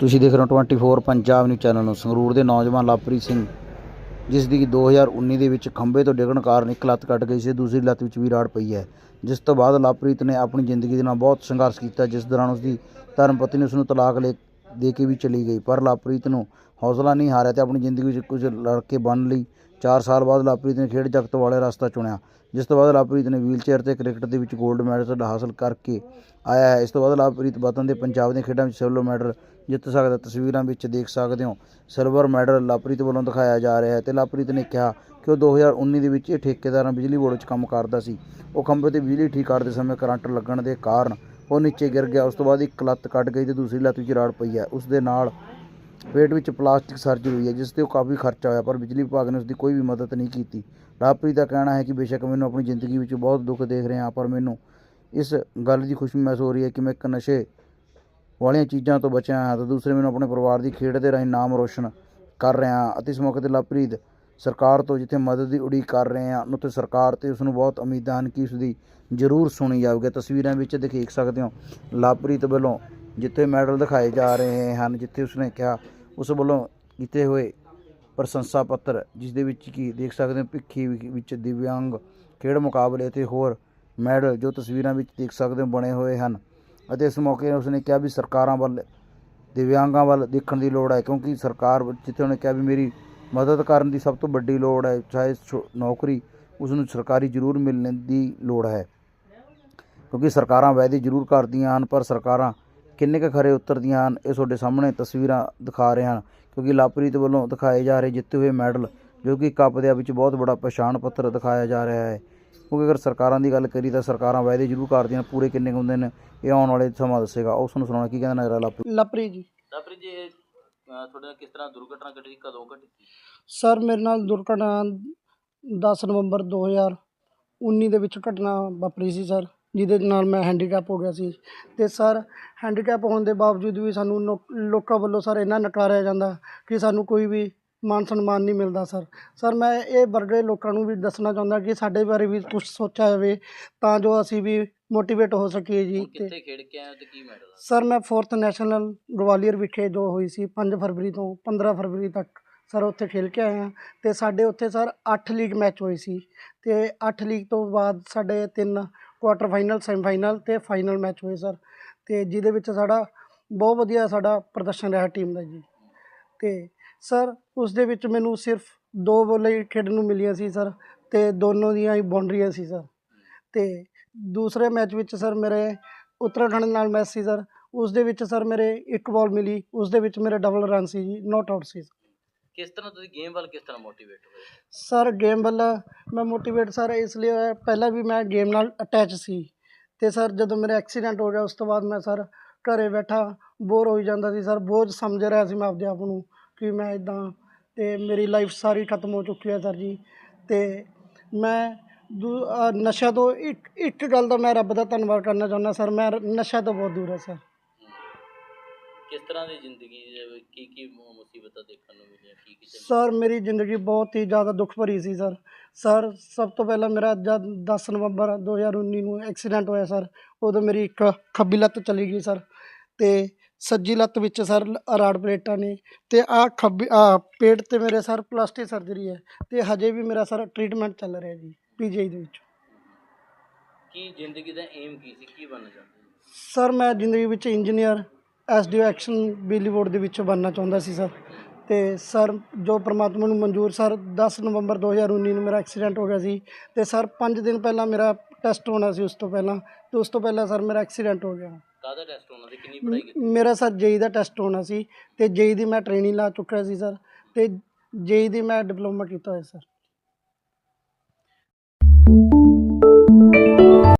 ਤੁਸੀਂ ਦੇਖ ਰਹੇ ਹੋ 24 ਪੰਜਾਬ ਨਿਊਜ਼ ਚੈਨਲ ਨੂੰ। ਸੰਗਰੂਰ ਦੇ ਨੌਜਵਾਨ ਲਵਪ੍ਰੀਤ ਸਿੰਘ, ਜਿਸ ਦੀ ਕਿ 2019 ਦੇ ਵਿੱਚ ਖੰਭੇ ਤੋਂ ਡਿੱਗਣ ਕਾਰਨ ਇੱਕ ਲੱਤ ਕੱਟ ਗਈ ਸੀ, ਦੂਸਰੀ ਲੱਤ ਵਿੱਚ ਵੀ ਰਾੜ ਪਈ ਹੈ। ਜਿਸ ਤੋਂ ਬਾਅਦ ਲਵਪ੍ਰੀਤ ਨੇ ਆਪਣੀ ਜ਼ਿੰਦਗੀ ਦੇ ਨਾਲ ਬਹੁਤ ਸੰਘਰਸ਼ ਕੀਤਾ, ਜਿਸ ਦੌਰਾਨ ਉਸ ਦੀ ਧਰਮ ਪਤਨੀ ਉਸ ਨੂੰ ਤਲਾਕ ਲੈ, ਦੇ ਕੇ ਵੀ ਚਲੀ ਗਈ। ਪਰ ਲਵਪ੍ਰੀਤ ਨੂੰ ਹੌਸਲਾ ਨਹੀਂ ਹਾਰਿਆ ਤੇ ਆਪਣੀ ਜ਼ਿੰਦਗੀ ਵਿੱਚ ਕੁਝ ਲੜਕੇ ਬਣ ਲਈ। 4 ਸਾਲ ਬਾਅਦ ਲਵਪ੍ਰੀਤ ਨੇ ਖੇਡ ਜਗਤ ਵਾਲੇ ਰਸਤਾ ਚੁਣਿਆ, ਜਿਸ ਤੋਂ ਬਾਅਦ ਲਵਪ੍ਰੀਤ ਨੇ ਵੀਲਚੇਅਰ ਤੇ ਕ੍ਰਿਕਟ ਦੇ ਵਿੱਚ 골ਡ ਮੈਡਲ ਹਾਸਲ ਕਰਕੇ ਆਇਆ ਹੈ। ਇਸ ਤੋਂ ਬਾਅਦ ਲਵਪ੍ਰੀਤ ਵਤਨ ਦੇ ਪੰਜਾਬ ਦੀਆਂ ਖੇਡਾਂ ਵਿੱਚ ਸਿਲਵਰ ਮੈਡਲ ਜਿੱਤ ਸਕਦਾ ਤਸਵੀਰਾਂ ਵਿੱਚ ਦੇਖ ਸਕਦੇ ਹੋ, ਸਿਲਵਰ ਮੈਡਲ ਲਵਪ੍ਰੀਤ ਵੱਲੋਂ ਦਿਖਾਇਆ ਜਾ ਰਿਹਾ ਹੈ ਤੇ ਲਵਪ੍ਰੀਤ ਨੇ ਕਿਹਾ ਕਿ ਉਹ 2019 ਦੇ ਵਿੱਚ ਇਹ ਠੇਕੇਦਾਰਾਂ ਬਿਜਲੀ ਬੋਰਡ 'ਚ ਕੰਮ ਕਰਦਾ ਸੀ। ਉਹ ਖੰਭੇ ਤੇ ਬਿਜਲੀ ਠੀਕ ਕਰਦੇ ਸਮੇਂ ਕਰੰਟ ਲੱਗਣ ਦੇ ਕਾਰਨ ਉਹ ਨੀਚੇ ਗਿਰ ਗਿਆ। ਉਸ ਤੋਂ ਬਾਅਦ ਇੱਕ ਲੱਤ ਕੱਟ ਗਈ ਤੇ ਦੂਸਰੀ ਲੱਤ ਵਿੱਚ ਰਾੜ ਪਈ ਹੈ। ਉਸ ਦੇ ਨਾਲ ਪੇਟ ਵਿੱਚ ਪਲਾਸਟਿਕ ਸਰਜਰੀ ਹੋਈ ਹੈ, ਜਿਸ ਤੇ ਉਹ ਕਾਫੀ ਖਰਚਾ ਹੋਇਆ, ਪਰ ਬਿਜਲੀ ਵਿਭਾਗ ਨੇ ਉਸ ਦੀ ਕੋਈ ਵੀ ਮਦਦ ਨਹੀਂ ਕੀਤੀ। ਲਾਭਪ੍ਰੀਤ ਦਾ ਕਹਿਣਾ ਹੈ ਕਿ ਬੇਸ਼ੱਕ ਮੈਨੂੰ ਆਪਣੀ ਜ਼ਿੰਦਗੀ ਵਿੱਚ ਬਹੁਤ ਦੁੱਖ ਦੇਖ ਰਿਹਾ ਪਰ ਮੈਨੂੰ ਇਸ ਗੱਲ ਦੀ ਖੁਸ਼ੀ ਮਹਿਸੂਸ ਹੋ ਰਹੀ ਹੈ ਕਿ ਮੈਂ ਇੱਕ ਨਸ਼ੇ ਵਾਲੀਆਂ ਚੀਜ਼ਾਂ ਤੋਂ ਬਚਿਆ ਹਾਂ ਤੇ ਦੂਸਰੇ ਮੈਨੂੰ ਆਪਣੇ ਪਰਿਵਾਰ ਦੀ ਖੇਡ ਦੇ ਰਾਹੀਂ ਨਾਮ ਰੋਸ਼ਨ ਕਰ ਰਿਹਾ ਹਾਂ ਅਤੇ ਇਸ ਮੌਕੇ ਤੇ ਲਵਪ੍ਰੀਤ ਸਰਕਾਰ ਤੋਂ ਜਿੱਥੇ ਮਦਦ ਦੀ ਉਡੀਕ ਕਰ ਰਹੇ ਹਾਂ, ਉੱਥੇ ਸਰਕਾਰ ਤੇ ਉਸ ਨੂੰ ਬਹੁਤ ਉਮੀਦਾਂ ਹਨ ਕਿ ਉਸ ਦੀ ਜ਼ਰੂਰ ਸੁਣੀ ਜਾਵੇਗੀ ਤਸਵੀਰਾਂ ਵਿੱਚ ਦੇਖ ਸਕਦੇ ਹੋ ਲਵਪ੍ਰੀਤ ਵੱਲੋਂ ਜਿੱਥੇ ਮੈਡਲ ਦਿਖਾਏ ਜਾ ਰਹੇ ਹਨ, ਜਿੱਥੇ ਉਸਨੇ ਕਿਹਾ, ਉਸ ਵੱਲੋਂ ਕੀਤੇ ਹੋਏ ਪ੍ਰਸ਼ੰਸਾ ਪੱਤਰ, ਜਿਸ ਦੇ ਵਿੱਚ ਕੀ ਦੇਖ ਸਕਦੇ ਹੋ, ਭਿੱਖੀ ਵਿ- ਵਿੱਚ ਦਿਵਿਆਂਗ ਖੇਡ ਮੁਕਾਬਲੇ ਅਤੇ ਹੋਰ ਮੈਡਲ ਜੋ ਤਸਵੀਰਾਂ ਵਿੱਚ ਦੇਖ ਸਕਦੇ ਹੋ ਬਣੇ ਹੋਏ ਹਨ। ਅਤੇ ਇਸ ਮੌਕੇ ਉਸਨੇ ਕਿਹਾ ਵੀ ਸਰਕਾਰਾਂ ਵੱਲ, ਦਿਵਿਆਂਗਾਂ ਵੱਲ ਦੇਖਣ ਦੀ ਲੋੜ ਹੈ, ਕਿਉਂਕਿ ਸਰਕਾਰ ਜਿੱਥੇ ਉਹਨੇ ਕਿਹਾ ਵੀ ਮੇਰੀ ਮਦਦ ਕਰਨ ਦੀ ਸਭ ਤੋਂ ਵੱਡੀ ਲੋੜ ਹੈ, ਚਾਹੇ ਛੋ- ਨੌਕਰੀ ਉਸ ਨੂੰ ਸਰਕਾਰੀ ਜ਼ਰੂਰ ਮਿਲਣ ਦੀ ਲੋੜ ਹੈ। ਕਿਉਂਕਿ ਸਰਕਾਰਾਂ ਵਾਅਦੇ ਜ਼ਰੂਰ ਕਰਦੀਆਂ ਹਨ, ਪਰ ਸਰਕਾਰਾਂ ਕਿੰਨੇ ਕੁ ਖਰੇ ਉਤਰਦੀਆਂ ਹਨ ਇਹ ਤੁਹਾਡੇ ਸਾਹਮਣੇ ਤਸਵੀਰਾਂ ਦਿਖਾ ਰਹੇ ਹਨ ਕਿਉਂਕਿ ਲਵਪ੍ਰੀਤ ਵੱਲੋਂ ਦਿਖਾਏ ਜਾ ਰਹੇ ਜਿੱਤੇ ਹੋਏ ਮੈਡਲ ਜੋ ਕਿ ਕੱਪ ਦੇ ਵਿੱਚ ਬਹੁਤ ਬੜਾ ਪਛਾਣ ਪੱਤਰ ਦਿਖਾਇਆ ਜਾ ਰਿਹਾ ਹੈ। ਕਿਉਂਕਿ ਅਗਰ ਸਰਕਾਰਾਂ ਦੀ ਗੱਲ ਕਰੀ ਤਾਂ ਸਰਕਾਰਾਂ ਵਾਅਦੇ ਜ਼ਰੂਰ ਕਰਦੀਆਂ ਪੂਰੇ ਕਿੰਨੇ ਕੁ ਹੁੰਦੇ ਨੇ ਇਹ ਆਉਣ ਵਾਲੇ ਸਮਾਂ ਦੱਸੇਗਾ। ਉਸ ਨੂੰ ਸੁਣਾਉਣਾ ਕੀ ਕਹਿੰਦਾ ਨਜ਼ਰ ਲਵਪ੍ਰੀਤ ਲਪਰੀ ਜੀ। ਤਾਪਰੀ ਜੀ ਇਹ, ਤੁਹਾਡੇ ਨਾਲ ਕਿਸ ਤਰ੍ਹਾਂ ਦੁਰਘਟਨਾ ਘਟੀ ਕਦੋਂ ਘਟੀ? ਸਰ ਮੇਰੇ ਨਾਲ ਦੁਰਘਟਨਾ 10 ਨਵੰਬਰ 2019 ਦੇ ਵਿੱਚ ਘਟਨਾ ਵਾਪਰੀ ਸੀ ਸਰ। ਜਿਹਦੇ ਨਾਲ ਮੈਂ ਹੈਂਡੀਕੈਪ ਹੋ ਗਿਆ ਸੀ। ਤੇ ਸਰ ਹੈਂਡੀਕੈਪ ਹੋਣ ਦੇ ਬਾਵਜੂਦ ਵੀ ਸਾਨੂੰ ਨੋ- ਲੋਕਾਂ ਵੱਲੋਂ ਸਰ ਇੰਨਾ ਨਕਾਰਿਆ ਜਾਂਦਾ ਕਿ ਸਾਨੂੰ ਕੋਈ ਵੀ ਮਾਨ ਸਨਮਾਨ ਨਹੀਂ ਮਿਲਦਾ ਸਰ ਸਰ ਮੈਂ ਇਹ ਵਰਗੇ ਲੋਕਾਂ ਨੂੰ ਵੀ ਦੱਸਣਾ ਚਾਹੁੰਦਾ ਕਿ ਸਾਡੇ ਬਾਰੇ ਵੀ ਕੁਝ ਸੋਚਿਆ ਜਾਵੇ ਤਾਂ ਜੋ ਅਸੀਂ ਵੀ ਮੋਟੀਵੇਟ ਹੋ ਸਕੀਏ ਜੀ ਕਿੱਥੇ ਖੇਡ ਕੇ ਆਏ ਹੋ ਤੇ ਕੀ ਮੈਡਲ ਆ? ਸਰ ਮੈਂ 4th ਨੈਸ਼ਨਲ ਗਵਾਲੀਅਰ ਵਿਖੇ ਜੋ ਹੋਈ ਸੀ 5 ਫਰਵਰੀ ਤੋਂ 15 ਫਰਵਰੀ ਤੱਕ ਸਰ ਉੱਥੇ ਖੇਲ ਕੇ ਆਏ ਹਾਂ। ਤੇ ਸਾਡੇ ਉੱਥੇ ਸਰ 8 ਲੀਗ ਮੈਚ ਹੋਏ ਸੀ। ਤੇ 8 ਲੀਗ ਤੋਂ ਬਾਅਦ ਸਾਡੇ ਤਿੰਨ ਕੁਆਟਰ ਫਾਈਨਲ, ਸੈਮੀਫਾਈਨਲ ਤੇ ਫਾਈਨਲ ਮੈਚ ਹੋਏ ਸਰ। ਤੇ ਜਿਹਦੇ ਵਿੱਚ ਸਾਡਾ ਬਹੁਤ ਵਧੀਆ ਸਾਡਾ ਪ੍ਰਦਰਸ਼ਨ ਰਿਹਾ ਟੀਮ ਦਾ ਜੀ। ਤੇ ਸਰ, ਉਸ ਦੇ ਵਿੱਚ ਮੈਨੂੰ ਸਿਰਫ ਦੋ ਬੋਲਾਂ ਹੀ ਖੇਡਣ ਨੂੰ ਮਿਲੀਆਂ ਸੀ ਸਰ ਤੇ ਦੋਨੋਂ ਦੀਆਂ ਹੀ ਬਾਉਂਡਰੀਆਂ ਸੀ ਸਰ। ਤੇ ਦੂਸਰੇ ਮੈਚ ਵਿੱਚ ਸਰ ਮੇਰੇ ਉੱਤਰਾਖੰਡ ਨਾਲ ਮੈਚ ਸੀ ਸਰ। ਉਸ ਦੇ ਵਿੱਚ ਸਰ ਮੇਰੇ ਇੱਕ ਬਾਲ ਮਿਲੀ, ਉਸ ਦੇ ਵਿੱਚ ਮੇਰੇ ਡਬਲ ਰਨ ਸੀ ਜੀ ਨੋਟ ਆਊਟ ਸੀ। ਕਿਸ ਤਰ੍ਹਾਂ ਤੁਸੀਂ ਗੇਮ ਵੱਲ ਕਿਸ ਤਰ੍ਹਾਂ ਮੋਟੀਵੇਟ ਹੋਏ? ਸਰ ਗੇਮ ਵੱਲ ਮੈਂ ਮੋਟੀਵੇਟ ਸਰ ਇਸ ਲਈ ਹੋਇਆ, ਪਹਿਲਾਂ ਵੀ ਮੈਂ ਗੇਮ ਨਾਲ ਅਟੈਚ ਸੀ ਤੇ ਸਰ ਜਦੋਂ ਮੇਰਾ ਐਕਸੀਡੈਂਟ ਹੋ ਗਿਆ, ਉਸ ਤੋਂ ਬਾਅਦ ਮੈਂ ਸਰ ਘਰੇ ਬੈਠਾ ਬੋਰ ਹੋਈ ਜਾਂਦਾ ਸੀ ਸਰ ਬੋਝ ਸਮਝ ਰਿਹਾ ਸੀ ਮੈਂ ਆਪਦੇ ਆਪ ਨੂੰ ਕਿ ਮੈਂ ਇਦਾਂ ਤੇ ਮੇਰੀ ਲਾਈਫ ਸਾਰੀ ਖਤਮ ਹੋ ਚੁੱਕੀ ਹੈ ਸਰ ਜੀ ਤੇ ਮੈਂ ਦੂ- ਅਹ ਨਸ਼ਾ ਤੋਂ ਇੱਕ ਇੱਕ ਗੱਲ ਦਾ ਮੈਂ ਰੱਬ ਦਾ ਧੰਨਵਾਦ ਕਰਨਾ ਚਾਹੁੰਦਾ ਸਰ ਮੈਂ ਨਸ਼ਾ ਤੋਂ ਬਹੁਤ ਦੂਰ ਹਾਂ ਸਰ ਕਿਸ ਤਰ੍ਹਾਂ ਦੀ ਜ਼ਿੰਦਗੀ ਦੇ ਵਿੱਚ ਕੀ ਕੀ ਮੁ- ਮੁਸੀਬਤਾਂ ਦੇਖਣ ਨੂੰ ਮਿਲੀਆਂ ਕੀ ਕੀ ਚੱਲ- ਸਰ ਮੇਰੀ ਜ਼ਿੰਦਗੀ ਬਹੁਤ ਹੀ ਜ਼ਿਆਦਾ ਦੁੱਖ ਭਰੀ ਸੀ ਸਰ। ਸਰ ਸਭ ਤੋਂ ਪਹਿਲਾਂ ਮੇਰਾ ਜਦ 10 ਨਵੰਬਰ 2019 ਨੂੰ ਐਕਸੀਡੈਂਟ ਹੋਇਆ ਸਰ ਉਦੋਂ ਮੇਰੀ ਇੱਕ ਖੱਬੀ ਲੱਤ ਚਲੀ ਗਈ ਸਰ। ਤੇ ਸੱਜੀ ਲੱਤ ਵਿੱਚ ਸਰ ਰਾੜ ਪਲੇਟਾਂ ਨੇ ਤੇ ਆ ਖੱਬੀ ਆ ਪੇਟ ਤੇ ਮੇਰੇ ਸਰ ਪਲਾਸਟਿਕ ਸਰਜਰੀ ਹੈ ਤੇ ਹਜੇ ਵੀ ਮੇਰਾ ਸਰ ਟ੍ਰੀਟਮੈਂਟ ਚੱਲ ਰਿਹਾ ਜੀ ਪੀਜੀਆਈ ਦੇ ਵਿੱਚ। ਕੀ ਜ਼ਿੰਦਗੀ ਦਾ ਏਮ ਕੀ ਸੀ? ਕੀ ਬਣਨਾ ਚਾਹੁੰਦੇ? ਸਰ ਮੈਂ ਜ਼ਿੰਦਗੀ ਵਿੱਚ ਇੰਜੀਨੀਅਰ ਐਸਡੀਓ ਐਕਸ਼ਨ ਬਿਜਲੀ ਬੋਰਡ ਦੇ ਵਿੱਚ ਬਣਨਾ ਚਾਹੁੰਦਾ ਸੀ ਸਰ। ਤੇ ਸਰ ਜੋ ਪ੍ਰਮਾਤਮਾ ਨੂੰ ਮਨਜ਼ੂਰ ਸਰ 10 ਨਵੰਬਰ 2019 ਨੂੰ ਮੇਰਾ ਐਕਸੀਡੈਂਟ ਹੋ ਗਿਆ ਸੀ ਤੇ ਸਰ 5 ਦਿਨ ਪਹਿਲਾਂ ਮੇਰਾ ਟੈਸਟ ਹੋਣਾ ਸੀ ਉਸ ਤੋਂ ਪਹਿਲਾਂ ਤੇ ਉਸ ਤੋਂ ਪਹਿਲਾਂ ਸਰ ਮੇਰਾ ਐਕਸੀਡੈਂਟ ਹੋ ਗਿਆ। ਕਾਹਦਾ ਟੈਸਟ ਹੋਣਾ ਸੀ? ਕਿੰਨੀ ਪੜ੍ਹਾਈ ਕੀਤੀ? ਮੇਰਾ ਸਰ ਜੇਈ ਦਾ ਟੈਸਟ ਹੋਣਾ ਸੀ ਤੇ ਜੇਈ ਦੀ ਮੈਂ ਟ੍ਰੇਨਿੰਗ ਲਾ ਚੁੱਕਿਆ ਸੀ ਸਰ। ਤੇ ਜੇਈ ਦੀ ਮੈਂ ਡਿਪਲੋਮਾ ਕੀਤਾ ਹੋਇਆ ਸਰ।